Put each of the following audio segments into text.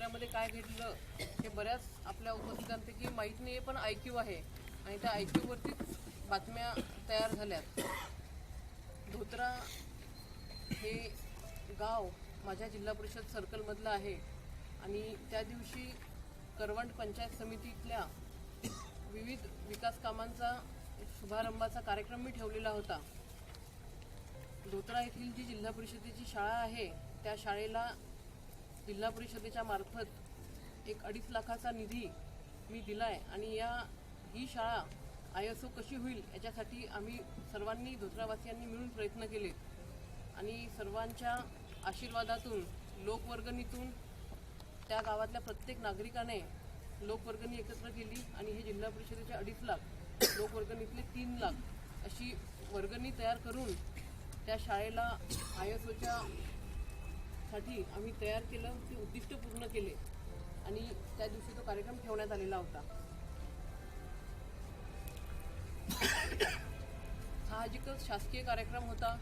शाळेमध्ये काय घडलं हे बऱ्याच आपल्या उपस्थितांपैकी माहीत नाही आहे पण आय क्यू आहे. आणि त्या आय क्यूवरतीच बातम्या तयार झाल्यात. धोत्रा हे गाव माझ्या जिल्हा परिषद सर्कलमधलं आहे. आणि त्या दिवशी करवंड पंचायत समितीतल्या विविध विकास कामांचा शुभारंभाचा कार्यक्रम मी ठेवलेला होता. धोत्रा येथील जी जिल्हा परिषदेची शाळा आहे त्या शाळेला जिल्हा परिषदेच्या मार्फत एक अडीच लाखाचा निधी मी दिला आहे आणि या ही शाळा आय एस ओ कशी होईल याच्यासाठी आम्ही सर्वांनी धोत्रावासियांनी मिळून प्रयत्न केले. आणि सर्वांच्या आशीर्वादातून लोकवर्गणीतून त्या गावातल्या प्रत्येक नागरिकाने लोकवर्गणी एकत्र केली आणि हे जिल्हा परिषदेचे अडीच लाख लोकवर्गणीतले तीन लाख अशी वर्गणी तयार करून त्या शाळेला आय एस ओच्या साठी आम्ही तयार केलं ते उद्दिष्ट पूर्ण केले. आणि त्या दिवशी तो कार्यक्रम ठेवण्यात आलेला होता. साहजिकच शासकीय कार्यक्रम होता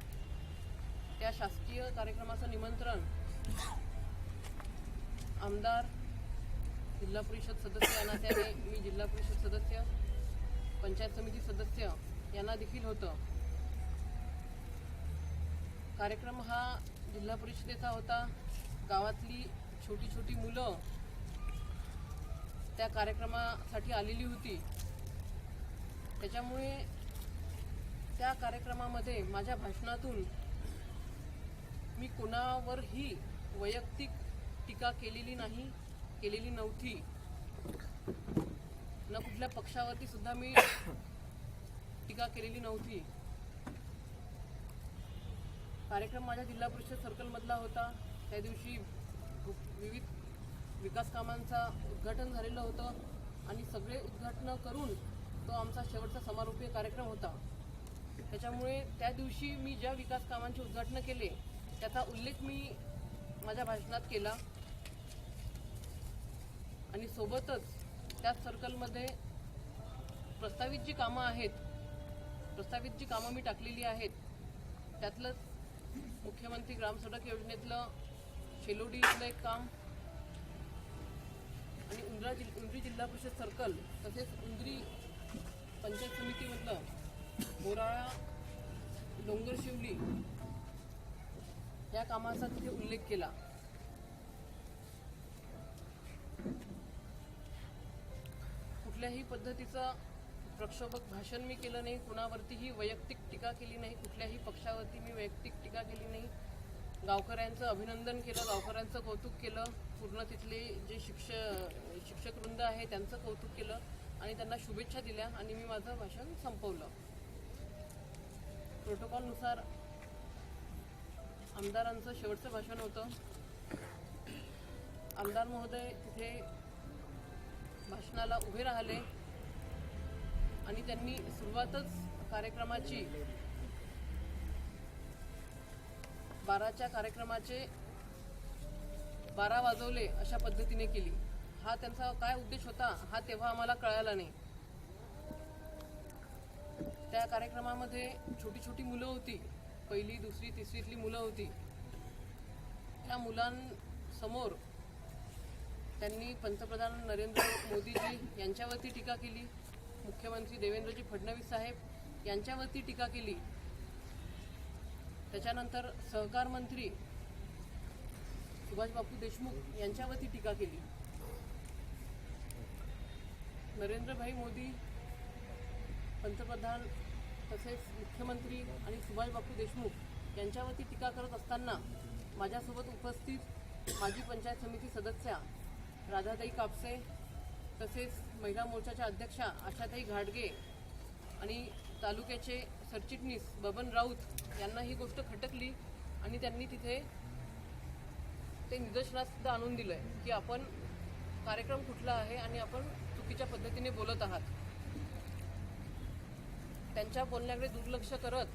त्या शासकीय कार्यक्रमाचं निमंत्रण आमदार जिल्हा परिषद सदस्य नात्याने मी जिल्हा परिषद सदस्य पंचायत समिती सदस्य यांना देखील होतं. कार्यक्रम हा जिल्हा परिषदेचा होता. गावातली छोटी छोटी मुलं त्या कार्यक्रमासाठी आलेली होती. त्याच्यामुळे त्या कार्यक्रमामध्ये माझ्या भाषणातून मी कोणावरही वैयक्तिक टीका केलेली नाही केलेली नव्हती. न कुठल्या पक्षावरती सुद्धा मी टीका केलेली नव्हती. कार्यक्रम माझ्या जिल्हा परिषद सर्कलमधला होता. त्या दिवशी विविध विकास कामांचा उद्घाटन झालेलं होतं आणि सगळे उद्घाटनं करून तो आमचा शेवटचा समारोपीय कार्यक्रम होता. त्याच्यामुळे त्या दिवशी मी ज्या विकास कामांचे उद्घाटनं केले त्याचा उल्लेख मी माझ्या भाषणात केला. आणि सोबतच त्याच सर्कलमध्ये प्रस्तावित जी कामं आहेत प्रस्तावित जी कामं मी टाकलेली आहेत त्यातलंच मुख्यमंत्री ग्रामसडक योजनेतलं शेलोडी इथलं एक काम. आणि उंद्रा जिल उंद्री जिल्हा परिषद सर्कल तसेच उंद्री पंचायत समितीमधलं बोराळा डोंगर शिवली या कामाचा तिथे उल्लेख केला. कुठल्याही पद्धतीचं प्रक्षोभक भाषण मी केलं नाही कुणावरतीही वैयक्तिक टीका केली नाही कुठल्याही पक्षावरती मी वैयक्तिक टीका केली नाही. गावकऱ्यांचं अभिनंदन केलं गावकऱ्यांचं कौतुक केलं पूर्ण तिथले जे शिक्ष शिक्षक वृंद आहे त्यांचं कौतुक केलं आणि त्यांना शुभेच्छा दिल्या आणि मी माझं भाषण संपवलं. प्रोटोकॉलनुसार आमदारांचं शेवटचं भाषण होतं. आमदार महोदय तिथे भाषणाला उभे राहिले. आणि त्यांनी सुरुवातच कार्यक्रमाची बाराच्या कार्यक्रमाचे बारा वाजवले अशा पद्धतीने केली. हा त्यांचा काय उद्देश होता हा तेव्हा आम्हाला कळायला नाही. त्या कार्यक्रमामध्ये छोटी छोटी मुलं होती. पहिली दुसरी तिसरीतली मुलं होती. त्या मुलांसमोर त्यांनी पंतप्रधान नरेंद्र मोदीजी यांच्यावरती टीका केली. मुख्यमंत्री देवेंद्रजी फडणवीस साहेब यांच्यावरती टीका केली. त्याच्यानंतर सहकार मंत्री सुभाषबापू देशमुख यांच्यावरती टीका केली. नरेंद्रभाई मोदी पंतप्रधान तसेच मुख्यमंत्री आणि सुभाषबापू देशमुख यांच्यावरती टीका करत असताना माझ्यासोबत उपस्थित माजी पंचायत समिती सदस्या राधाताई कापसे तसेच महिला मोर्चाच्या अध्यक्षा आशाताई घाटगे आणि तालुक्याचे सरचिटणीस बबन राऊत यांना ही गोष्ट खटकली आणि त्यांनी तिथे ते निदर्शनात आणून आणून दिलंय की आपण कार्यक्रम कुठला आहे आणि आपण चुकीच्या पद्धतीने बोलत आहात. त्यांच्या बोलण्याकडे दुर्लक्ष करत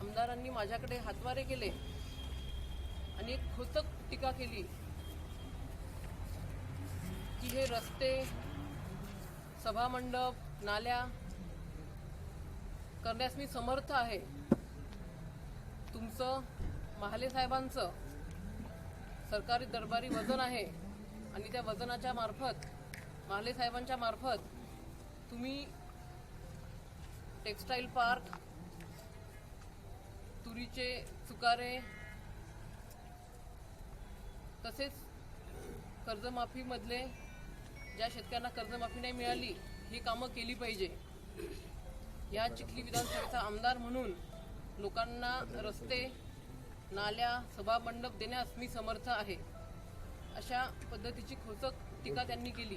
आमदारांनी माझ्याकडे हातवारे केले आणि एक खोचक टीका केली की हे रस्ते सभामंडप नाल्या. करण्यास मी समर्थ आहे. तुमचं महाले साहेबांचं सरकारी दरबारी वजन आहे आणि त्या वजनाच्या मार्फत महालेसाहेबांच्या मार्फत तुम्ही टेक्स्टाईल पार्क तुरीचे चुकारे तसेच कर्जमाफीमधले ज्या शेतकऱ्यांना कर्जमाफी नाही मिळाली ही कामं केली पाहिजे. या चिखली विधानसभेचा आमदार म्हणून लोकांना रस्ते नाल्या सभामंडप देण्यास मी समर्थ आहे. अशा पद्धतीची खोचक टीका त्यांनी केली.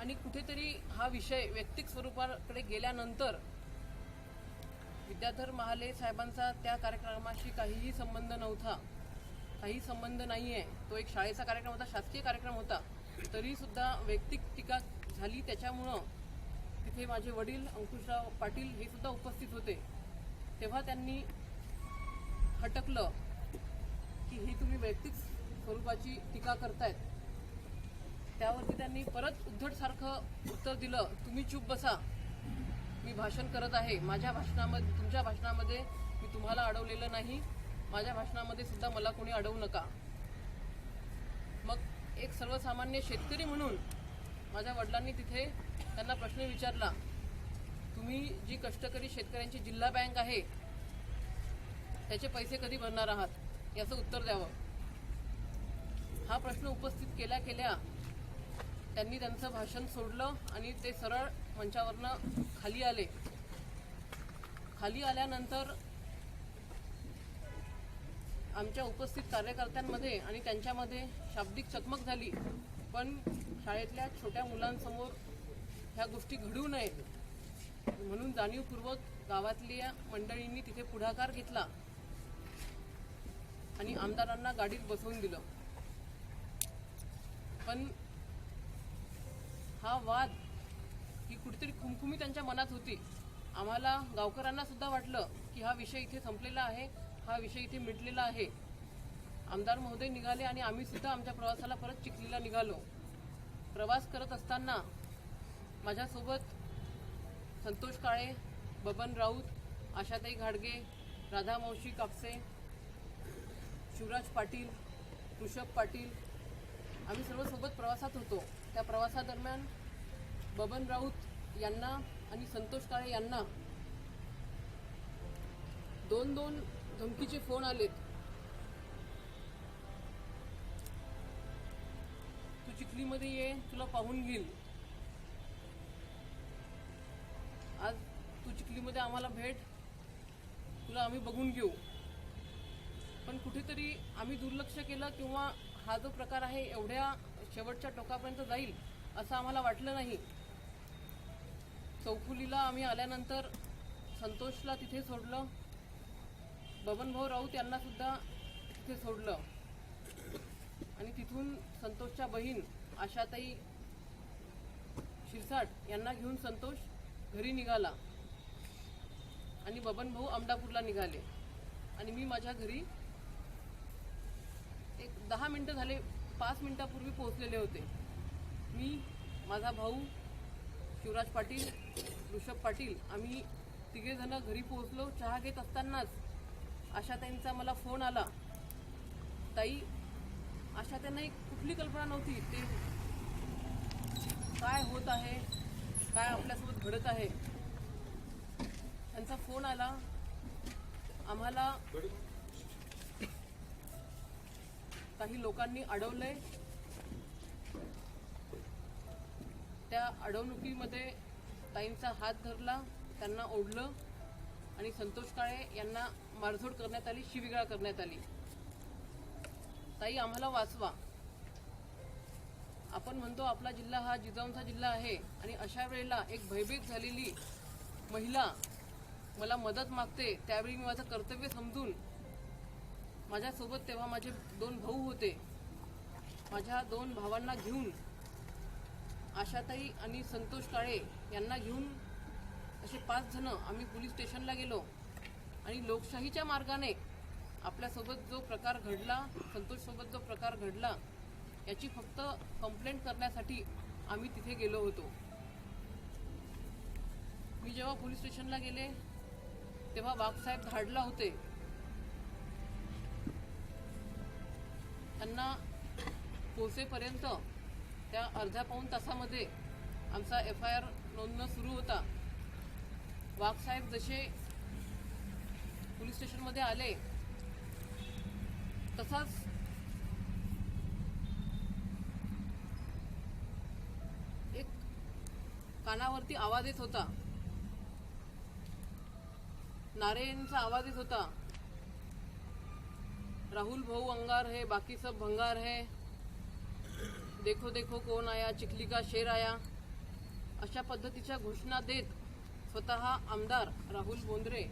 आणि कुठेतरी हा विषय वैयक्तिक स्वरूपाकडे गेल्यानंतर विद्याधर महाले साहेबांचा त्या कार्यक्रमाशी काहीही संबंध नव्हता. काही संबंध नाही आहे तो एक शाळेचा कार्यक्रम होता शासकीय कार्यक्रम होता. तरी सुद्धा वैयक्तिक टीका झाली. त्याच्यामुळं तिथे माझे वडील अंकुशराव पाटील हे सुद्धा उपस्थित होते. तेव्हा त्यांनी हटकलं की ही तुम्ही वैयक्तिक स्वरूपाची टीका करतायत. त्यावरती त्यांनी परत उद्धटसारखं उत्तर दिलं तुम्ही चूप बसा. मी भाषण करत आहे. माझ्या भाषणामध्ये तुमच्या भाषणामध्ये मी तुम्हाला अडवलेलं नाही. माझ्या भाषणामध्ये सुद्धा मला कोणी अडवू नका. एक सर्वसामान्य शेतकरी म्हणून माझ्या वडिलांनी तिथे त्यांना प्रश्न विचारला तुम्ही जी कष्टकरी शेतकऱ्यांची जिल्हा बँक आहे त्याचे पैसे कधी भरणार आहात? याचं उत्तर द्यावं. हा प्रश्न उपस्थित केल्या केल्या त्यांनी त्यांचं भाषण सोडलं आणि ते सरळ मंचावरनं खाली आले. खाली आल्यानंतर आमच्या उपस्थित कार्यकर्त्यांमध्ये आणि त्यांच्यामध्ये शाब्दिक चकमक झाली. पण शाळेतल्या छोट्या मुलांसमोर ह्या गोष्टी घडू नये म्हणून जाणीवपूर्वक गावातल्या मंडळींनी तिथे पुढाकार घेतला आणि आमदारांना गाडीत बसवून दिलं. पण हा वाद ही कुठेतरी खुमखुमी त्यांच्या मनात होती. आम्हाला गावकऱ्यांना सुद्धा वाटलं की हा विषय इथे संपलेला आहे. हा विषय इथे मिटलेला आहे. आमदार महोदय निघाले आणि आम्ही सुद्धा आमच्या प्रवासाला परत चिखलीला निघालो. प्रवास करत असताना माझ्यासोबत संतोष काळे बबन राऊत आशाताई घाडगे राधा मावशी कापसे शिवराज पाटील ऋषभ पाटील आम्ही सर्व सोबत प्रवासात होतो. त्या प्रवासादरम्यान बबन राऊत यांना आणि संतोष काळे यांना दोन दोन धमकीचे फोन आलेत. तू चिखलीमध्ये ये तुला पाहून घेईल. आज तू चिखलीमध्ये आम्हाला भेट तुला आम्ही बघून घेऊ. पण कुठेतरी आम्ही दुर्लक्ष केलं किंवा हा जो प्रकार आहे एवढ्या शेवटच्या टोकापर्यंत जाईल असं आम्हाला वाटलं नाही. चौफुलीला आम्ही आल्यानंतर संतोषला तिथे सोडलं. बबनभाऊ राऊत यांना सुद्धा तिथे सोडलं. आणि तिथून संतोषच्या बहीण आशाताई शिरसाट यांना घेऊन संतोष घरी निघाला. आणि बबनभाऊ अमडापूरला निघाले. आणि मी माझ्या घरी एक दहा मिनटं झाले पाच मिनिटापूर्वी पोहोचलेले होते. मी माझा भाऊ शिवराज पाटील ऋषभ पाटील आम्ही तिघेजणं घरी पोहोचलो चहा घेत असतानाच आशाताईंचा मला फोन आला. ताई आशाताईंना एक कुठली कल्पना नव्हती. ते काय होत आहे? काय आपल्यासोबत घडत आहे? त्यांचा फोन आला. आम्हाला काही लोकांनी अडवलंय. त्या अडवणुकीमध्ये ताईंचा हात धरला त्यांना ओढलं. आणि संतोष काळे यांना मारझोड करण्यात आली शिवीगाळ करण्यात आली. ताई आम्हाला वाचवा. आपण म्हणतो आपला जिल्हा हा जिजाऊंचा जिल्हा आहे आणि अशा वेळेला एक भयभीत झालेली महिला मला मदत मागते त्यावेळी मी माझं कर्तव्य समजून माझ्यासोबत तेव्हा माझे दोन भाऊ होते. माझ्या दोन भावांना घेऊन आशाताई आणि संतोष काळे यांना घेऊन असे पाच जण आम्ही पोलीस स्टेशनला गेलो आणि लोकशाहीच्या मार्गाने आपल्यासोबत जो प्रकार घडला संतोषसोबत जो प्रकार घडला याची फक्त कंप्लेंट करण्यासाठी आम्ही तिथे गेलो होतो. मी जेव्हा पोलीस स्टेशनला गेले तेव्हा वाघसाहेब धाडला होते. त्यांना पोहोचेपर्यंत त्या अर्ध्या पाऊण तासामध्ये आमचा एफ आय आर नोंदणं सुरू होता. वाघसाहेब जसे पोलीस स्टेशनमध्ये आले तसाच एक कानावरती आवाज येत होता. नारायणचा आवाज येत होता. राहुल भाऊ अंगार है बाकी सब भंगार है. देखो देखो कोण आया चिखली का शेर आया. अशा पद्धतीच्या घोषणा देत स्वतः आमदार राहुल बोंद्रे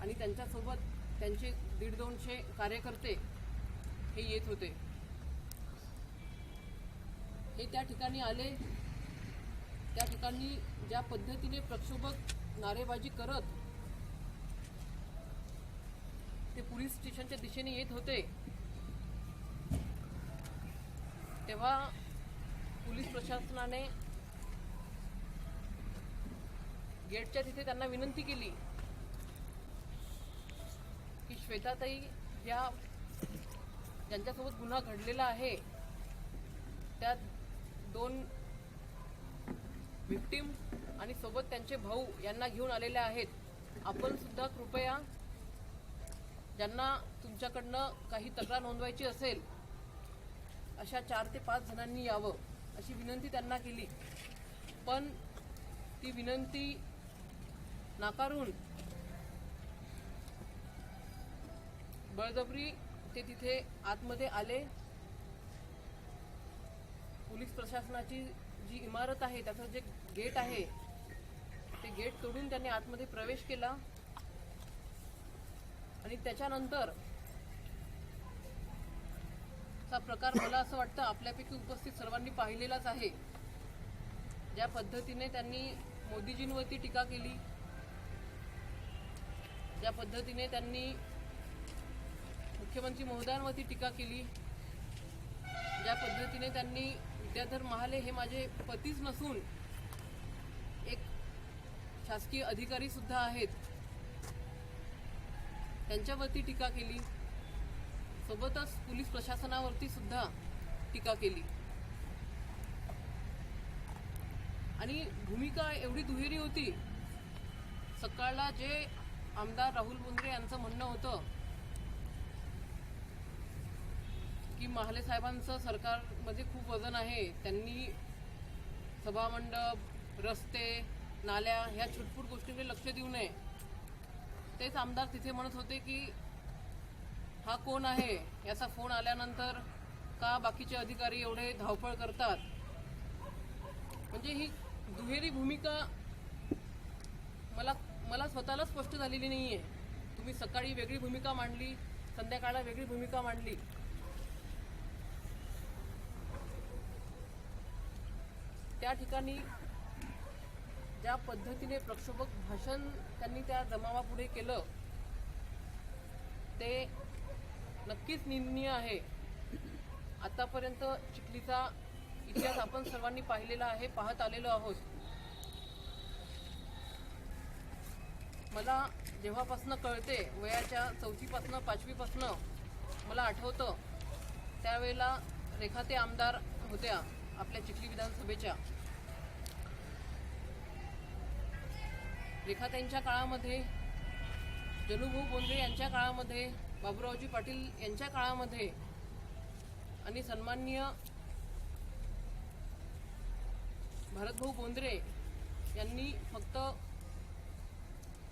आणि त्यांच्यासोबत त्यांचे दीड दोनशे कार्यकर्ते हे येत होते. हे त्या ठिकाणी आले. त्या ठिकाणी ज्या पद्धतीने प्रक्षोभक नारेबाजी करत ते पोलीस स्टेशनच्या दिशेने येत होते तेव्हा पोलीस प्रशासनाने गेटच्या तिथे त्यांना विनंती केली की श्वेताताई या ज्यांच्यासोबत गुन्हा घडलेला आहे त्या दोन विक्टीम आणि सोबत त्यांचे भाऊ यांना घेऊन आलेले आहेत. आपण सुद्धा कृपया ज्यांना तुमच्याकडनं काही तक्रार नोंदवायची असेल अशा चार ते पाच जणांनी यावं अशी विनंती त्यांना केली. पण ती विनंती नाकारून. बळजबरी ते तिथे आतमध्ये आले. पोलीस प्रशासनाची जी इमारत आहे त्याचं जे गेट आहे ते गेट तोडून त्यांनी आतमध्ये प्रवेश केला. आणि त्याच्यानंतर चा प्रकार मला असं वाटतं आपल्यापैकी उपस्थित सर्वांनी पाहिलेलाच आहे. ज्या पद्धतीने त्यांनी मोदीजींवरती टीका केली ज्या पद्धतीने त्यांनी मुख्यमंत्री महोदयांवरती टीका केली ज्या पद्धतीने त्यांनी विद्याधर महाले हे माझे पतीच नसून एक शासकीय अधिकारी सुद्धा आहेत त्यांच्यावरती टीका केली. सोबतच पोलीस प्रशासनावरती सुद्धा टीका केली. आणि भूमिका एवढी दुहेरी होती सकाळला जे आमदार राहुल मुंद्रे यांचं म्हणणं होतं की महाले साहेबांचं सरकारमध्ये खूप वजन आहे. त्यांनी सभामंडप रस्ते नाल्या ह्या छुटपूट गोष्टींकडे लक्ष देऊ नये. तेच आमदार तिथे म्हणत होते की हा कोण आहे? याचा फोन आल्यानंतर का बाकीचे अधिकारी एवढे धावपळ करतात? म्हणजे ही दुहेरी भूमिका मला मला स्वतःला स्पष्ट झालेली नाही आहे तुम्ही सकाळी वेगळी भूमिका मांडली संध्याकाळला वेगळी भूमिका मांडली. त्या ठिकाणी ज्या पद्धतीने प्रक्षोभक भाषण त्यांनी त्या जमावापुढे केलं ते नक्कीच निंदनीय आहे. आतापर्यंत चिखलीचा इतिहास आपण सर्वांनी पाहिलेला आहे पाहत आलेलो आहोत. मला जेव्हापासनं कळते वयाच्या चौथीपासनं पाचवीपासनं मला आठवतं त्यावेळेला रेखाते आमदार होत्या आपल्या चिखली विधानसभेच्या. रेखाताईंच्या काळामध्ये जनुभाऊ बोंद्रे यांच्या काळामध्ये बाबूरावजी पाटील यांच्या काळामध्ये आणि सन्माननीय भरतभाऊ बोंद्रे यांनी फक्त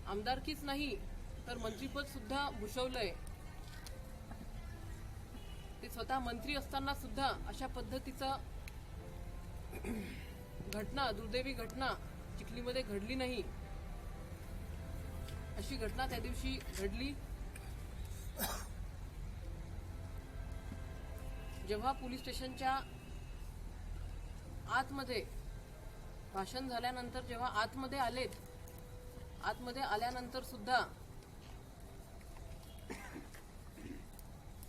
आमदारकीच नाही तर मंत्रीपद सुद्धा भूषवलंय. ते स्वतः मंत्री असताना सुद्धा अशा पद्धतीचा घटना दुर्दैवी घटना चिखलीमध्ये घडली नाही. अशी घटना त्या दिवशी घडली. जेव्हा पोलीस स्टेशनच्या आतमध्ये भाषण झाल्यानंतर जेव्हा आतमध्ये आलेत आतमध्ये आल्यानंतर सुद्धा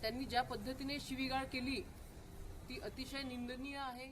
त्यांनी ज्या पद्धतीने शिवीगाळ केली ती अतिशय निंदनीय आहे.